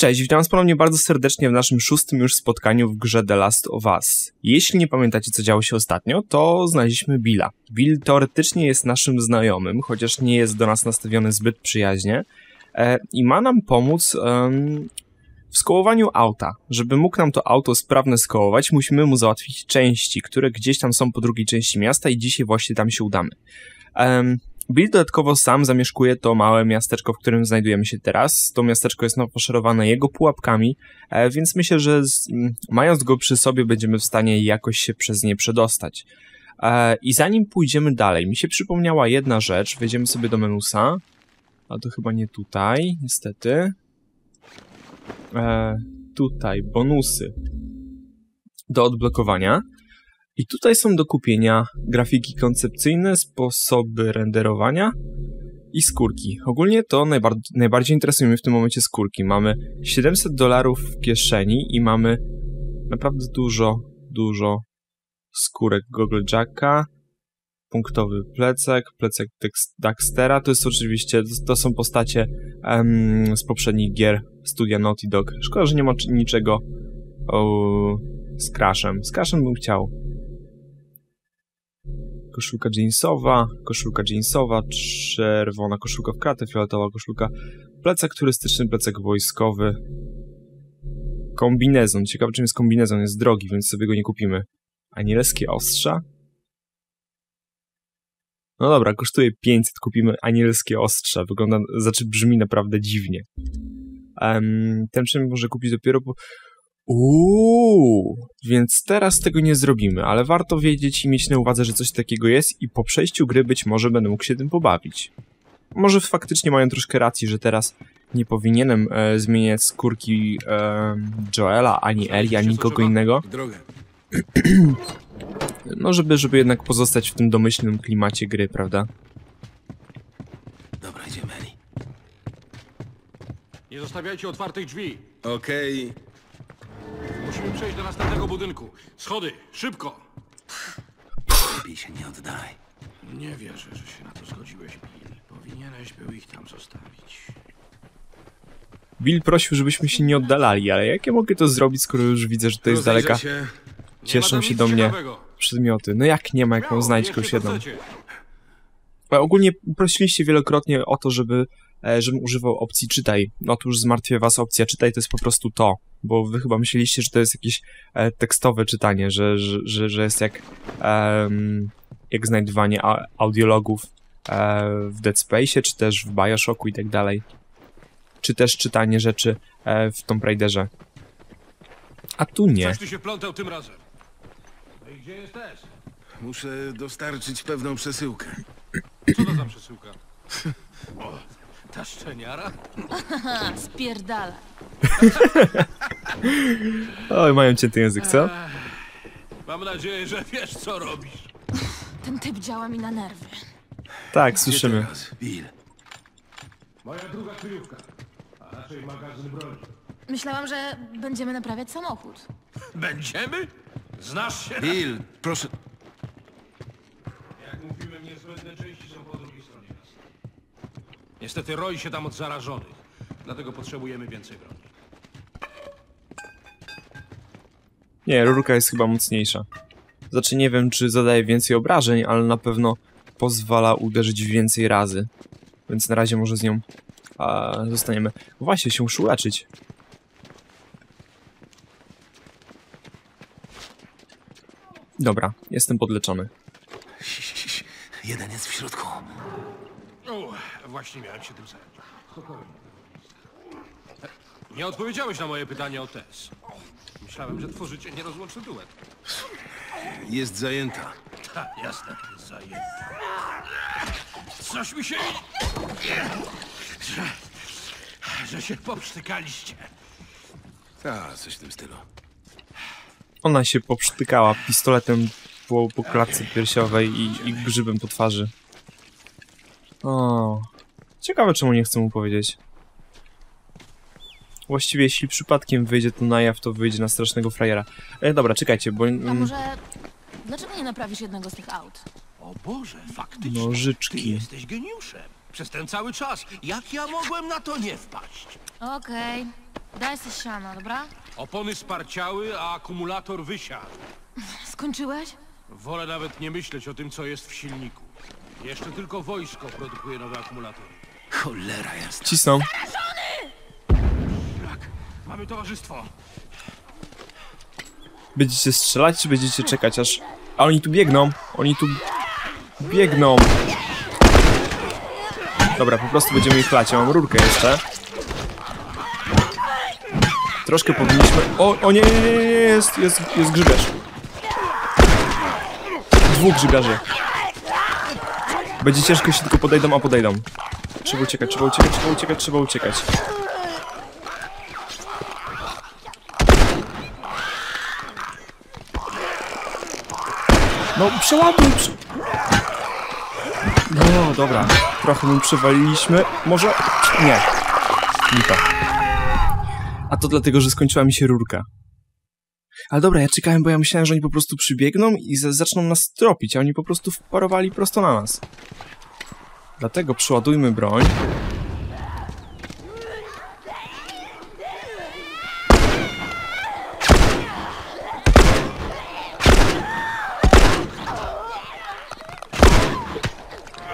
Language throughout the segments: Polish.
Cześć, witam was ponownie bardzo serdecznie w naszym szóstym już spotkaniu w grze The Last of Us. Jeśli nie pamiętacie, co działo się ostatnio, to znaleźliśmy Billa. Bill teoretycznie jest naszym znajomym, chociaż nie jest do nas nastawiony zbyt przyjaźnie e, i ma nam pomóc em, w skołowaniu auta. Żeby mógł nam to auto sprawne skołować, musimy mu załatwić części, które gdzieś tam są po drugiej części miasta i dzisiaj właśnie tam się udamy. Em, Bill dodatkowo sam zamieszkuje to małe miasteczko, w którym znajdujemy się teraz. To miasteczko jest nafaszerowane jego pułapkami, e, więc myślę, że z, mając go przy sobie będziemy w stanie jakoś się przez nie przedostać. E, I zanim pójdziemy dalej, mi się przypomniała jedna rzecz. Wejdziemy sobie do menusa. A to chyba nie tutaj, niestety. E, tutaj, bonusy do odblokowania. I tutaj są do kupienia grafiki koncepcyjne, sposoby renderowania i skórki. Ogólnie to najbar najbardziej interesują mnie w tym momencie skórki. Mamy 700 dolarów w kieszeni i mamy naprawdę dużo, dużo skórek Google Jacka, punktowy plecak, plecak Daxtera. To jest oczywiście, to, są postacie em, z poprzednich gier studia Naughty Dog. Szkoda, że nie ma niczego z Crashem. Z Crashem bym chciał koszulka jeansowa, koszulka jeansowa, czerwona koszulka w kratę, fioletowa koszulka, plecak turystyczny, plecak wojskowy, kombinezon. Ciekawe czym jest kombinezon, jest drogi, więc sobie go nie kupimy. Anielskie ostrza? No dobra, kosztuje 500, kupimy anielskie ostrza. Wygląda, znaczy brzmi naprawdę dziwnie. Um, ten przynajmniej może kupić dopiero po... Uuu, więc teraz tego nie zrobimy, ale warto wiedzieć i mieć na uwadze, że coś takiego jest i po przejściu gry być może będę mógł się tym pobawić. Może faktycznie mają troszkę racji, że teraz nie powinienem e, zmieniać skórki e, Joela, ani Eli, ani nikogo innego. No, żeby, żeby jednak pozostać w tym domyślnym klimacie gry, prawda? Dobra, idziemy, Eli. Nie zostawiajcie otwartych drzwi. Okej. Musimy przejść do następnego budynku. Schody, szybko! Lepiej się nie oddaj. Nie wierzę, że się na to zgodziłeś, Bill. Powinieneś był ich tam zostawić. Bill prosił, żebyśmy się nie oddalali, ale jak ja mogę to zrobić, skoro już widzę, że to jest Rozejrzę daleka Się. Nie Cieszą tam się nic do mnie ciekawego. przedmioty? No jak nie ma, jak mam Śmiało, znaleźć bierzcie, kogoś co jedną? chcecie. Ale ogólnie prosiliście wielokrotnie o to, żeby, żebym używał opcji czytaj. Otóż zmartwię was opcja czytaj to jest po prostu to, bo wy chyba myśleliście, że to jest jakieś e, tekstowe czytanie, że, że, że, że jest jak, jak znajdywanie audiologów e, w Dead Space, czy też w Bioshocku i tak dalej. Czy też czytanie rzeczy e, w Tomb Raiderze. A tu nie. Coś tu się plątał tym razem. No i gdzie jest Tess? Muszę dostarczyć pewną przesyłkę. Co to za przesyłka? O, ta szczeniara? Ha, spierdala. Oj, mają cięty język, co? Mam nadzieję, że wiesz, co robisz. Ten typ działa mi na nerwy. Tak, Gdzie słyszymy. teraz? Bill. Moja druga kryjówka. A raczej magazyn broni. Myślałam, że będziemy naprawiać samochód. Będziemy? Znasz się na... Bill, proszę. Jak mówiłem, niezbędne części są po drugiej stronie miasta. Niestety roi się tam od zarażonych. Dlatego potrzebujemy więcej broni. Nie, rurka jest chyba mocniejsza. Znaczy nie wiem, czy zadaje więcej obrażeń, ale na pewno pozwala uderzyć więcej razy. Więc na razie może z nią a, zostaniemy. Właśnie, się muszę uleczyć. Dobra, jestem podleczony. Jeden jest w środku. Właśnie miałem się tym zająć. Spokojnie. Nie odpowiedziałeś na moje pytanie o Tess. Myślałem, że tworzycie nierozłączny duet. Jest zajęta. Tak, jasne, zajęta. Coś mi się... Że, że się poprztykaliście. A, coś w tym stylu. Ona się poprztykała pistoletem po, po klatce piersiowej i, i grzybem po twarzy. O, ciekawe czemu nie chcę mu powiedzieć. Właściwie jeśli przypadkiem wyjdzie to na jaw, to wyjdzie na strasznego frajera. E, dobra, czekajcie, bo... A Mm, może... Dlaczego nie naprawisz jednego z tych aut? O Boże, faktycznie. Nożyczki. Ty jesteś geniuszem. Przez ten cały czas. Jak ja mogłem na to nie wpaść? Okej. Daj sobie siano, dobra? Opony sparciały, a akumulator wysiadł. Skończyłeś? Wolę nawet nie myśleć o tym, co jest w silniku. Jeszcze tylko wojsko produkuje nowe akumulatory. Cholera jasna. Cisną. Tak, mamy towarzystwo. Będziecie strzelać, czy będziecie czekać aż... A oni tu biegną. Oni tu... Biegną. Dobra, po prostu będziemy ich klać. Ja mam rurkę jeszcze. Troszkę powinniśmy... O, o nie, nie, nie, nie, jest, jest, jest grzybiarz. Dwóch grzybiarzy. Będzie ciężko, jeśli tylko podejdą, a podejdą. Trzeba uciekać, trzeba uciekać, trzeba uciekać, trzeba uciekać. No, przeładuj! Prze... No, dobra. Trochę mu przewaliliśmy. Może... Nie. Lipa. A to dlatego, że skończyła mi się rurka. Ale dobra, ja czekałem, bo ja myślałem, że oni po prostu przybiegną i za- zaczną nas tropić, a oni po prostu wparowali prosto na nas. Dlatego przeładujmy broń.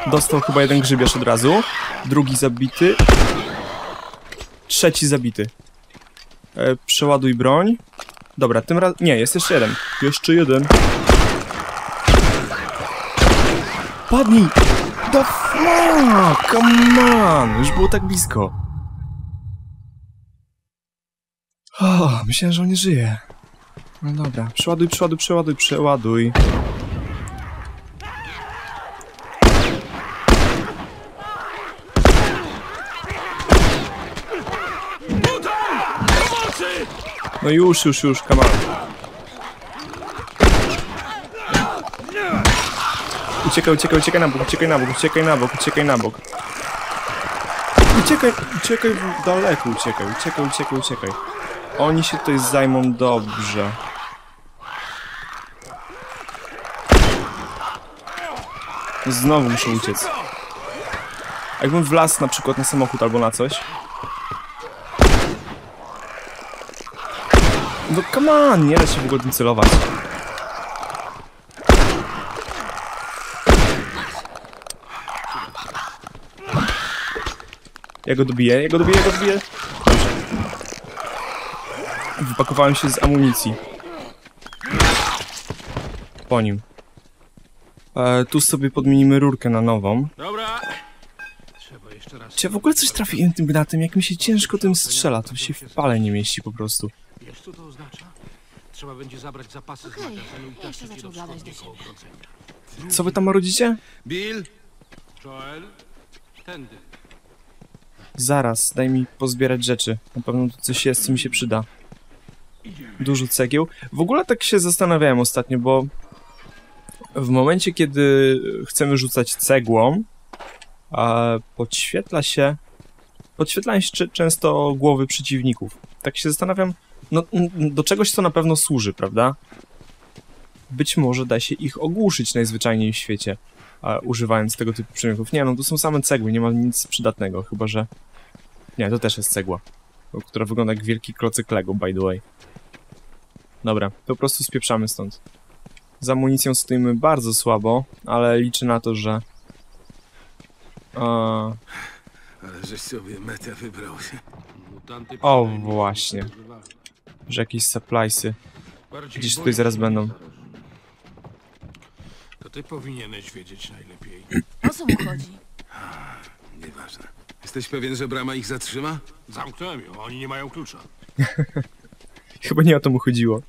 Dostał chyba jeden grzybiarz od razu. Drugi zabity. Trzeci zabity. E, przeładuj broń. Dobra, tym razem... Nie, jest jeszcze jeden. Jeszcze jeden. Padnij! The fuck! Come on! Już było tak blisko. O, myślałem, że on nie żyje. No dobra, przeładuj, przeładuj, przeładuj, przeładuj. No już, już, już, come Uciekaj, uciekaj, uciekaj na bok, uciekaj na bok, uciekaj na bok, uciekaj na bok. Uciekaj, uciekaj, daleko uciekaj, uciekaj, uciekaj, uciekaj. Oni się tutaj zajmą dobrze. Znowu muszę uciec. Jakbym wlazł na przykład na samochód albo na coś. No come on, nie da się w ogóle celować. Ja go dobiję, ja go dobiję, ja go dobiję. Dobrze. Wypakowałem się z amunicji. Po nim. E, tu sobie podmienimy rurkę na nową. Dobra. Trzeba jeszcze raz. Czy ja w ogóle coś trafiłem tym gnatem? Jak mi się ciężko tym strzela, to się w pale nie mieści po prostu. Wiesz, co to oznacza? Trzeba będzie zabrać zapasy z Okej, magazynu i ja jeszcze zaczął gadać do siebie. Co wy tam rodzicie? Bill? Joel, tędy. Zaraz, daj mi pozbierać rzeczy. Na pewno tu coś jest, co mi się przyda. Dużo cegieł. W ogóle tak się zastanawiałem ostatnio, bo w momencie, kiedy chcemy rzucać cegłą, podświetla się podświetlają się często głowy przeciwników. Tak się zastanawiam, no do czegoś to na pewno służy, prawda? Być może da się ich ogłuszyć najzwyczajniej w świecie, używając tego typu przedmiotów. Nie, no to są same cegły, nie ma nic przydatnego, chyba że... Nie, to też jest cegła, która wygląda jak wielki klocek Lego, by the way. Dobra, po prostu spieprzamy stąd. Z amunicją stoimy bardzo słabo, ale liczę na to, że... A, Ale żeś sobie metę wybrał. Mutanty O, właśnie. że jakieś suppliesy gdzieś tutaj zaraz się będą. Ty powinieneś wiedzieć najlepiej. O co mu chodzi? Nieważne. Jesteś pewien, że brama ich zatrzyma? Zamknąłem ją, oni nie mają klucza. Chyba nie o to mu chodziło.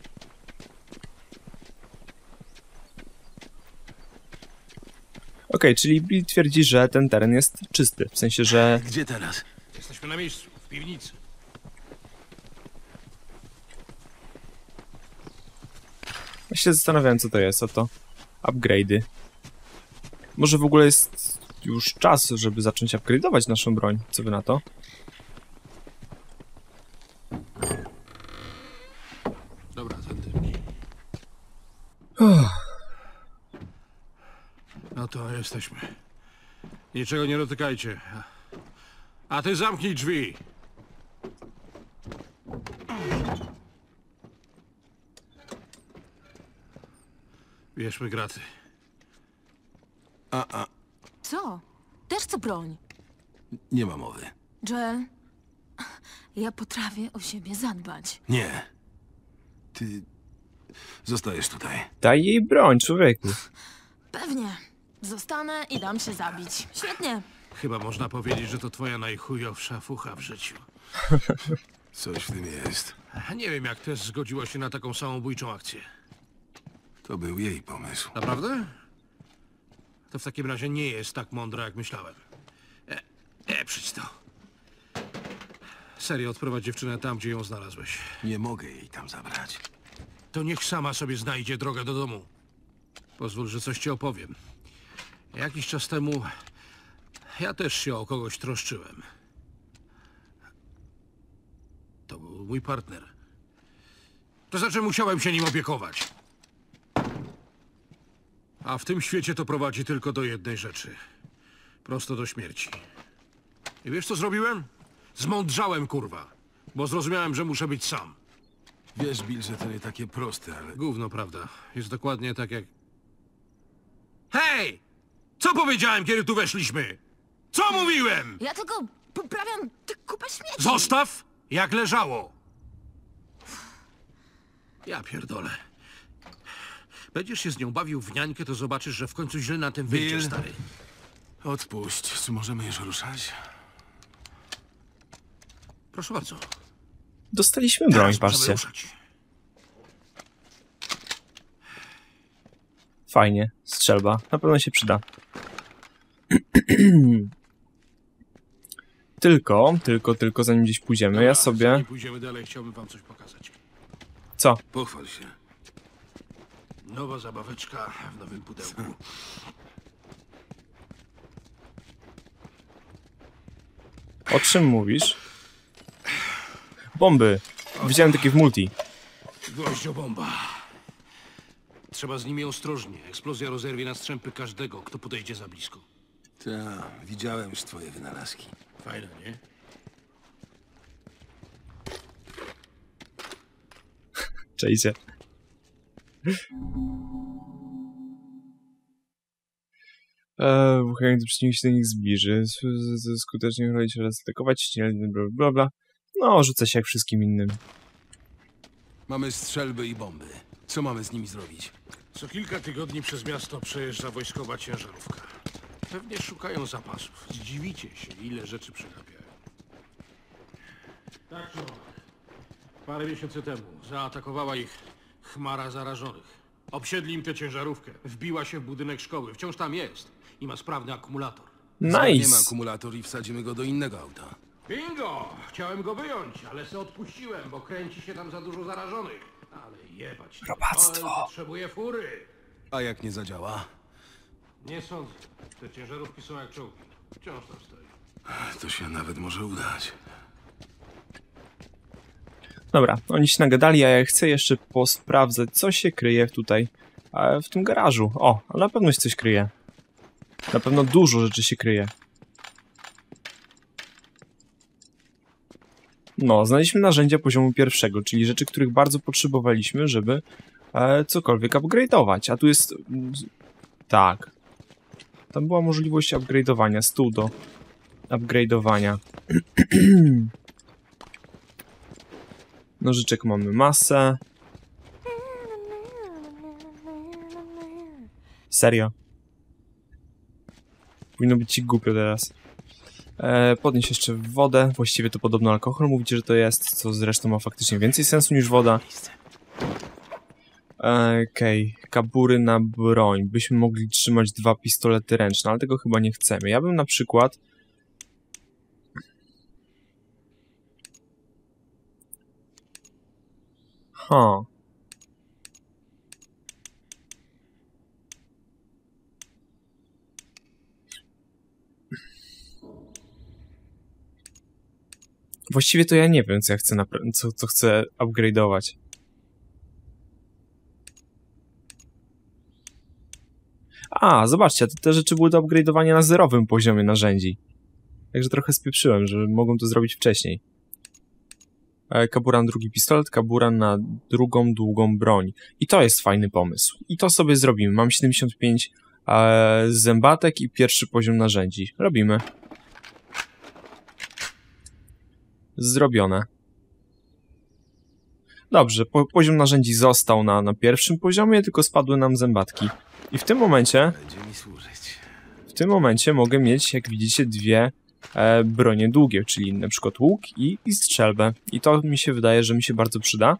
Okej, czyli Bill twierdzi, że ten teren jest czysty. W sensie, że Gdzie teraz? Jesteśmy na miejscu, w piwnicy. ja się zastanawiałem, co to jest, a to upgrade'y. Może w ogóle jest już czas, żeby zacząć upgrade'ować naszą broń. Co wy na to? Dobra, tędy. No to jesteśmy. Niczego nie dotykajcie. A ty zamknij drzwi. Bierzmy graty. A, a, Co? Też chcę broń. nie ma mowy. Joel, ja potrafię o siebie zadbać. Nie. Ty zostajesz tutaj. Daj jej broń, człowieku. Pewnie. Zostanę i dam się zabić. Świetnie. Chyba można powiedzieć, że to twoja najchujowsza fucha w życiu. Coś w tym jest. Nie wiem, jak też zgodziła się na taką samobójczą akcję. To był jej pomysł. Naprawdę? To w takim razie nie jest tak mądre, jak myślałem. E, e przyjdź to. Serio, odprowadź dziewczynę tam, gdzie ją znalazłeś. Nie mogę jej tam zabrać. To niech sama sobie znajdzie drogę do domu. Pozwól, że coś ci opowiem. Jakiś czas temu ja też się o kogoś troszczyłem. To był mój partner. To znaczy musiałem się nim opiekować. A w tym świecie to prowadzi tylko do jednej rzeczy. Prosto do śmierci. I wiesz co zrobiłem? Zmądrzałem, kurwa. Bo zrozumiałem, że muszę być sam. Wiesz, Bill, że to nie takie proste, ale Gówno, prawda. Jest dokładnie tak jak... Hej! Co powiedziałem, kiedy tu weszliśmy? Co mówiłem? Ja tylko poprawiam tę kupę śmieci. Zostaw, jak leżało. Ja pierdolę. Będziesz się z nią bawił w niańkę, to zobaczysz, że w końcu źle na tym wyjdzie, Bill. stary. odpuść. Czy możemy już ruszać? Proszę bardzo. Dostaliśmy broń, Teraz możemy patrzcie. ruszać. Fajnie. Strzelba. Na pewno się przyda. tylko, tylko, tylko zanim gdzieś pójdziemy, ja Dobra, sobie... Zanim pójdziemy dalej, chciałbym wam coś pokazać. Co? Pochwal się. Nowa zabaweczka w nowym pudełku. O czym mówisz? Bomby. Widziałem takie w multi. Gwoździobomba. Trzeba z nimi ostrożnie. Eksplozja rozerwie na strzępy każdego, kto podejdzie za blisko. Ta, widziałem już twoje wynalazki. Fajne, nie? Czejcie. Eee, Wuchang, gdy przeciwnik się do nich zbliży, skutecznie chronić się atakować, bla, bla, bla, bla. No, rzuca się jak wszystkim innym. Mamy strzelby i bomby. Co mamy z nimi zrobić? Co kilka tygodni przez miasto przejeżdża wojskowa ciężarówka. Pewnie szukają zapasów. Zdziwicie się, ile rzeczy przegapiają. Tak. Parę miesięcy temu zaatakowała ich chmara zarażonych. Obsiedli im tę ciężarówkę. Wbiła się w budynek szkoły. Wciąż tam jest. I ma sprawny akumulator. Zgarniemy Nice! akumulator i wsadzimy go do innego auta. Bingo! Chciałem go wyjąć, ale se odpuściłem, bo kręci się tam za dużo zarażonych. Ale jebać. to. Robactwo. Potrzebuje fury. A jak nie zadziała? Nie sądzę. Te ciężarówki są jak czołgi. Wciąż tam stoi. To się nawet może udać. Dobra, oni się nagadali, a ja chcę jeszcze posprawdzać, co się kryje tutaj e, w tym garażu. O, na pewno się coś kryje. Na pewno dużo rzeczy się kryje. No, znaleźliśmy narzędzia poziomu pierwszego, czyli rzeczy, których bardzo potrzebowaliśmy, żeby e, cokolwiek upgrade'ować. A tu jest... Tak. Tam była możliwość upgrade'owania, stół do upgrade'owania. Nożyczek mamy masę. Serio? Powinno być ci głupio teraz. E, podnieść jeszcze wodę. Właściwie to podobno alkohol. Mówicie, że to jest, co zresztą ma faktycznie więcej sensu niż woda. E, Okej, kabury na broń. Byśmy mogli trzymać dwa pistolety ręczne, ale tego chyba nie chcemy. Ja bym na przykład Ha. Właściwie to ja nie wiem, co ja chcę co, co chcę upgrade'ować. A, zobaczcie, te, te rzeczy były do upgrade'owania na zerowym poziomie narzędzi. Także trochę spieprzyłem, że mogłem to zrobić wcześniej. E, kabura na drugi pistolet, kabura na drugą długą broń. I to jest fajny pomysł. I to sobie zrobimy. Mam 75 e, zębatek i pierwszy poziom narzędzi. Robimy. Zrobione. Dobrze, po, poziom narzędzi został na, na pierwszym poziomie, tylko spadły nam zębatki. I w tym momencie, w tym momencie mogę mieć, jak widzicie, dwie e, bronie długie, czyli na przykład łuk i, i strzelbę. I to mi się wydaje, że mi się bardzo przyda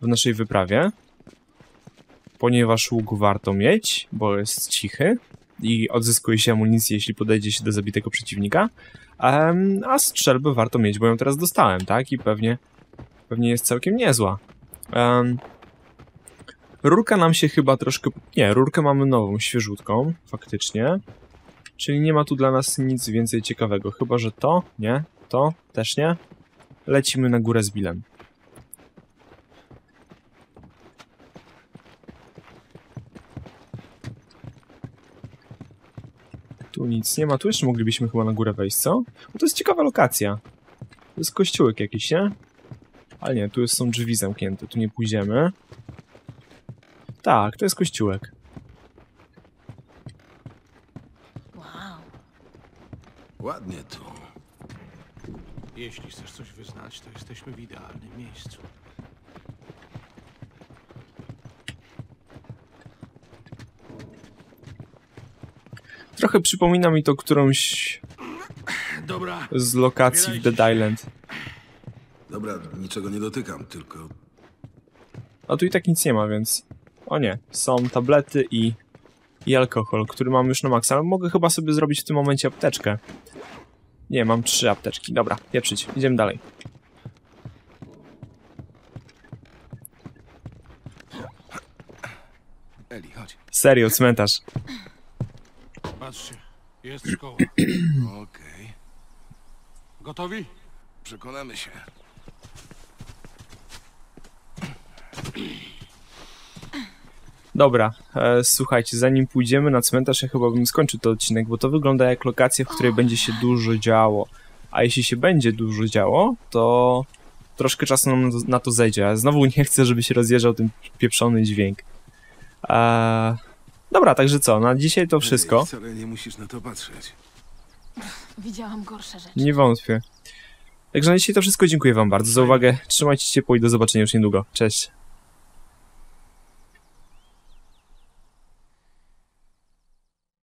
w naszej wyprawie, ponieważ łuk warto mieć, bo jest cichy i odzyskuje się amunicję, jeśli podejdzie się do zabitego przeciwnika, Em, a strzelbę warto mieć, bo ją teraz dostałem, tak? I pewnie, pewnie jest całkiem niezła. Em, rurka nam się chyba troszkę... Nie, rurkę mamy nową, świeżutką, faktycznie. Czyli nie ma tu dla nas nic więcej ciekawego. Chyba, że to, nie, to też nie. Lecimy na górę z Billem. Tu nic nie ma. Tu jeszcze moglibyśmy chyba na górę wejść, co? Bo to jest ciekawa lokacja. To jest kościółek jakiś, nie? Ale nie, tu są drzwi zamknięte. Tu nie pójdziemy. Tak, to jest kościółek. Ładnie tu. Jeśli chcesz coś wyznać, to jesteśmy w idealnym miejscu. Trochę przypomina mi to którąś Dobra, z lokacji w Dead Island. Dobra, niczego nie dotykam, tylko A tu i tak nic nie ma, więc... O nie, są tablety i... i alkohol, który mam już na maksa, ale mogę chyba sobie zrobić w tym momencie apteczkę. Nie, mam trzy apteczki. Dobra, pieprzyć. Idziemy dalej. Eli, chodź. Serio, cmentarz. patrzcie. Jest szkoła. Okej. Gotowi? Przekonamy się. Dobra, e, słuchajcie, zanim pójdziemy na cmentarz, ja chyba bym skończył ten odcinek, bo to wygląda jak lokacja, w której będzie się dużo działo. A jeśli się będzie dużo działo, to troszkę czasu nam na to, zejdzie. A znowu nie chcę, żeby się rozjeżdżał ten pieprzony dźwięk. E, dobra, także co, na dzisiaj to wszystko. Ej, wcale nie musisz na to patrzeć. Widziałam gorsze rzeczy. Nie wątpię. Także na dzisiaj to wszystko. Dziękuję wam bardzo za uwagę. Trzymajcie się ciepło i do zobaczenia już niedługo. Cześć.